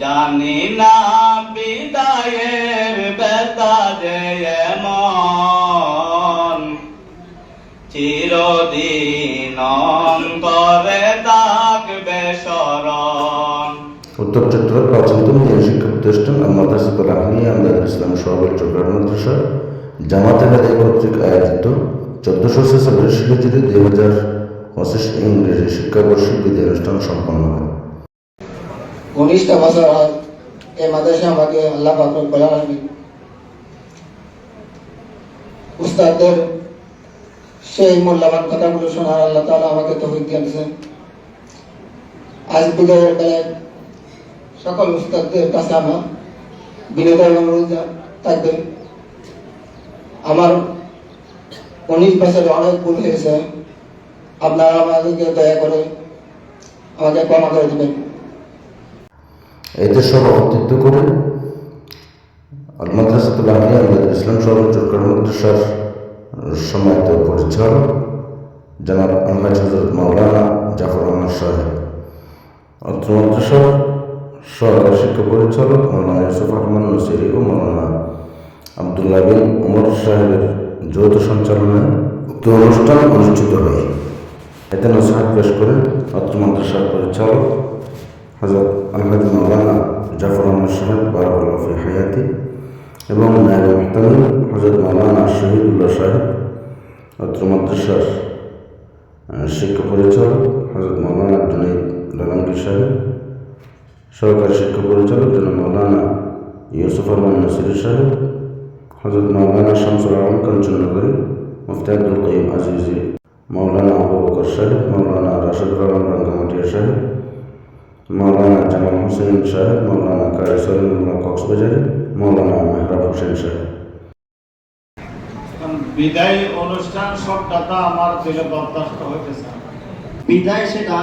জানি না বিদায়ের বেতা যে এমন। চিরদিন অন্তরে থাকবে স্মরণ। উত্তর চট্টগ্রাম প্রাচীনতম দিন শিক্ষা প্রতিষ্ঠান মাদ্রাসাতুল আহলিয়া আমদাদুল ইসলাম সহাবের চট্টগ্রাম মাদ্রাসা জামাতে হাদিয়া কর্তৃক আয়োজিত চোদ্দশো ছেচল্লিশ হিজড়ি দুই হাজার পঁচিশ ইংরেজি শিক্ষাবর্ষিক বিদায় অনুষ্ঠান সম্পন্ন হয়। ঘনিষ্ঠ বছর হয়, এই মাদ্রাসা আমাকে আল্লাহ পাকুল বলার আমি উস্তাদদের সেই মূল্যবান কথাগুলো শোনার আল্লাহ তাআলা আমাকে তৌফিক দিয়েছেন। আজ বিদায়ের বেলায় সকল উস্তাদদের কাছে আমার বিনোদ অনুরোধ থাকবে। আমার উনিশ বছরে অনেক ভুল হয়েছে। আপনারা আমাদেরকে দয়া করে আমাকে ক্ষমা করে দেবেন। এতে সভাপতিত্ব করে আল মাদ্রাসাতুল আমদাদুল ইসলাম সহাবের চট্টগ্রাম মাদ্রাসার সম্মানিত পরিচালক জনাব আলহাজ হজরত মাওলানা জাফর আহমদ সাহেব। অত্র মাদ্রাসার সহকারী শিক্ষা পরিচালক মৌলানা ইউসুফ রহমান নসিরি ও মৌলানা আবদুল্লাহ বিন উমর সাহেবের যৌথ সঞ্চালনায় উক্ত অনুষ্ঠান অনুষ্ঠিত হয়। এতে নসিহাত পেশ করেন অত্র মাদ্রাসার পরিচালক হজরত আলহাজ মৌলানা জাফর আহমদ সাহেব বারাকুল্লাহ ফি হায়াতি এবং নায়ব মুহতামিম হজরত মৌলানা শহীদুল্লাহ সাহেব অত্র মাদ্রাসার আহ, শিক্ষা পরিচালক হজরত মৌলানা জুনাইদ লালাঙ্গীর সাহেব সহকারী শিক্ষা পরিচালক জনাব মৌলানা ইউসুফ রহমান নসির সাহেব হজরত মৌলানা শামসুল আলম কাঞ্চননগরী মুফতি আব্দুল কঈম আজিজি মৌলানা আবু বকর সাহেব মৌলানা রাশেদুর রহমান রাঙ্গামাটিয়া সাহেব মৌলানা জামাল হোসেন সাহেব মৌলানা কারি সলিমুল্লাহ কক্সবাজারি মৌলানা মেহরাব হোসেন সাহেব। বিদায় অনুষ্ঠান শব্দটা আমার দিলে বরদাস্ত হইতেছে। বিদায় সেটা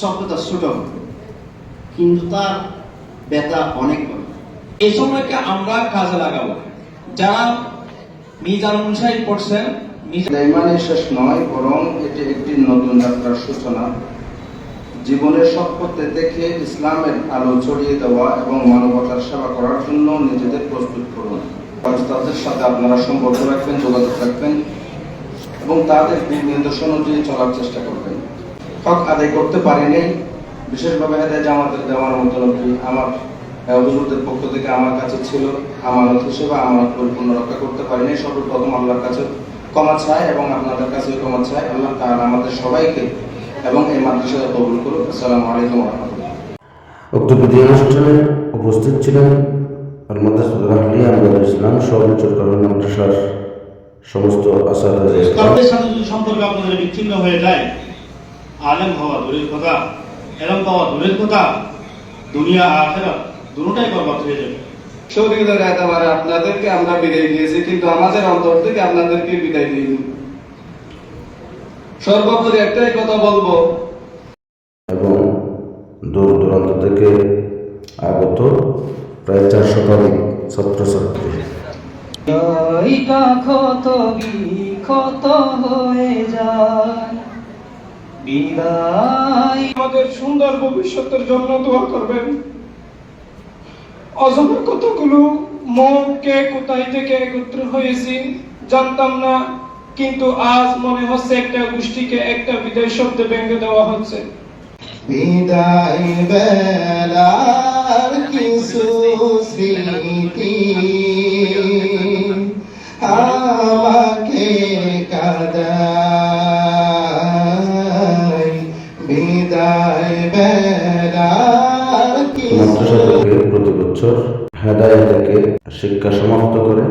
শব্দটা ছোট কিন্তু তার ব্যথা অনেক বড়। এই সময়কে আমরা কাজে লাগাবো। যারা মিজান মুসাই পড়ছেন মিজান শেষ নয় বরং এটি একটি নতুন যাত্রার সূচনা। জীবনের সব পথে দেখে ইসলামের আলো ছড়িয়ে দেওয়া এবং মানবতার সেবা করার জন্য নিজেদের প্রস্তুত করুন। তাদের সাথে আপনারা সম্পর্ক রাখবেন যোগাযোগ রাখবেন এবং তাদের দিক নির্দেশন অনুযায়ী চলার চেষ্টা করবেন। হক আদায় করতে পারেনি বিশেষভাবে হেদায় জামাতের দেওয়ার মতো আমার আহ, হুজুরদের পক্ষ থেকে আমার কাছে ছিল আমানত হিসেবে আমানত পরিপূর্ণ রক্ষা করতে পারিনি সর্বপ্রথম আল্লাহর কাছে ক্ষমা চাই এবং আপনাদের কাছে ক্ষমা চাই। আল্লাহ তাআলা আমাদের সবাইকে এবং এই মাদ্রাসায় কবুল করুন আসসালামু আলাইকুম ওয়া রাহমাতুল্লাহ। উক্ত অনুষ্ঠানে উপস্থিত ছিলেন ইসলাম চট্টগ্রাম মাদ্রাসার সমস্ত যদি সম্পর্ক আপনাদের বিচ্ছিন্ন হয়ে যায় আলেম হওয়া দূরের কথা এরম পাওয়া দূরের কথা দুনিয়া আখেরা দুটোটাই বরবাদ হয়ে যাবে। শরীরের একেবারে আপনাদেরকে আমরা বিদায় দিয়েছি কিন্তু আমাদের অন্তর থেকে আপনাদেরকে বিদায় দিইনি সর্বোপরি একটাই কথা বলব। এবং দূর দূরান্ত থেকে আগত প্রায় চার শতাধিক ছাত্রছাত্রী। ক্ষত বিক্ষত হয়ে যায়। বিদায়। আমাদের সুন্দর ভবিষ্যতের জন্য দোয়া করবেন। অজানা কতগুলো মনকে কোথায় থেকে একত্র হয়েছি জানতাম না। কিন্তু আজ মনে হচ্ছে একটা গোষ্ঠীকে একটা বিদায় শব্দে ভেঙে দেওয়া হচ্ছে। বিদায় বেলার কিছু স্মৃতি আমাকে কাদায়। বিদায় বেলার কিছু প্রতি বছর হেদায় শিক্ষা সমাপ্ত করে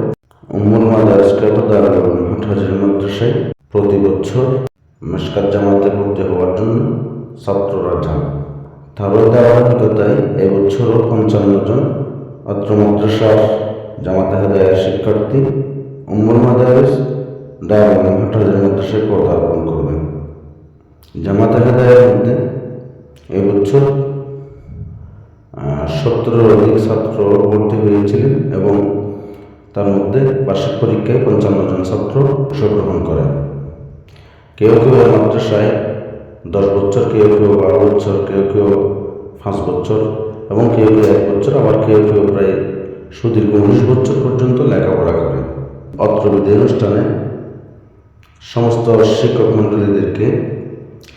মেশকাত জামাতে ভর্তি হওয়ার জন্য ছাত্ররা যান তারও ধারাবাহিকতায় এবছরও পঞ্চান্ন জন অত্র মাদ্রাসার জামাতে হেদায়ের শিক্ষার্থী উম্মুল মাদারিস দারুল হাট হাজির মাদ্রাসায় পদার্পণ করবেন। জামাতে হেদায়ের মধ্যে এবছর সত্তরের অধিক ছাত্র ভর্তি হয়েছিলেন এবং তার মধ্যে বার্ষিক পরীক্ষায় পঞ্চান্ন জন ছাত্র অংশগ্রহণ করেন। কেউ কেউ মাদ্রাসায় দশ বছর, কেউ কেউ বারো বছর, কেউ কেউ পাঁচ বছর এবং কেউ কেউ এক বছর, আবার কেউ কেউ প্রায় সুদীর্ঘ উনিশ বছর পর্যন্ত লেখাপড়া করেন। অত্র বিদায় অনুষ্ঠানে সমস্ত শিক্ষক মণ্ডলীদেরকে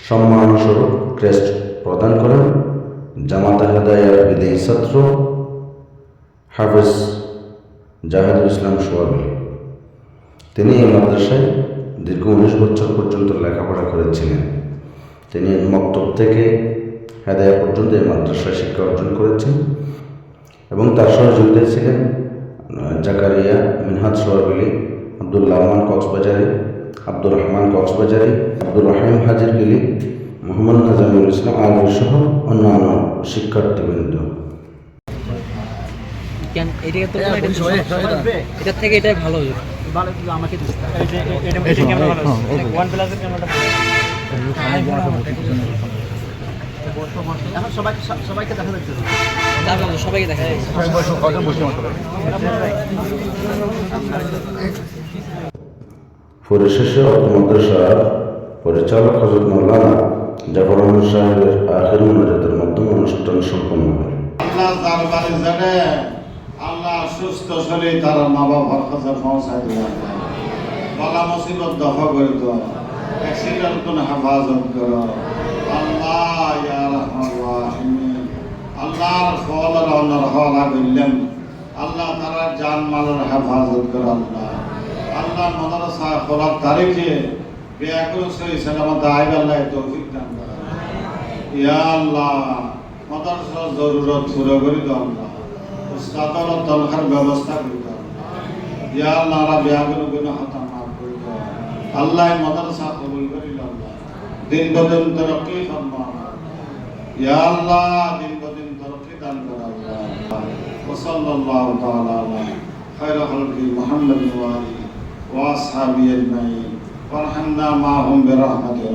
সম্মানস্বরূপ ক্রেস্ট প্রদান করেন। জামাতা হেদায়ার বিদেয়ী ছাত্র হাফেজ জাহেদুল ইসলাম সোয়াবি তিনি এই মাদ্রাসায় দীর্ঘ উনিশ বছর পর্যন্ত লেখাপড়া করেছিলেন। তিনি মক্তব থেকে হেদায়া পর্যন্ত এই মাদ্রাসায় শিক্ষা অর্জন করেছেন এবং তার সহযোগিতায় ছিলেন জাকারিয়া মিনহাজ সোয়াবিলি আব্দুল রহমান কক্সবাজারি আব্দুর রহমান কক্সবাজারি আব্দুর রহিম হাজির গিলি মোহাম্মদ নাজামুল ইসলাম আলম সহ অন্যান্য শিক্ষার্থীবৃন্দ। এটার থেকে এটাই ভালো হবে ভালো আমাকে ওয়ান প্লাসের ক্যামেরাটা এখন সবাই সবাইকে দেখা যাচ্ছে। সবাইকে দেখা পরিশেষে মাদ্রাসার পরিচালক হজরত মৌলানা জাফর আহমদ সাহেবের আখের মোনাজাতের মাধ্যমে অনুষ্ঠান সম্পন্ন হয়। আল্লাহ সুস্থ শরীর, তার মা বাবার কাছে পৌঁছায় দেওয়া বালা মুসিবত দফা করে দাও। অ্যাক্সিডেন্ট কোন হেফাজত করো। আল্লাহ আল্লাহর ফল অন্যর হলা বললেন আল্লাহ তারা জান মালের হেফাজত করো আল্লাহ। আল্লাহ মাদ্রাসা খোলার তারিখে বেয়াকুল সহি সালামত আইব আল্লাহ তৌফিক দান করো। ইয়া আল্লাহ, মাদ্রাসার জরুরত পুরো করে দাও আল্লাহ। উস্তাদর তনখার ব্যবস্থা করে দাও ইয়া আল্লাহ রা বিয়াগুলো গুনাহ হতা মাফ করে দাও আল্লাহ এই মাদ্রাসা কবুল করে দাও আল্লাহ দিন বদিন তরক্কি ফরমা ইয়া আল্লাহ দিন বদিন তরক্কি দান করো আল্লাহ وصلى الله تعالى على خير خلق محمد وآله وأصحابه أجمعين وارحمنا معهم برحمتك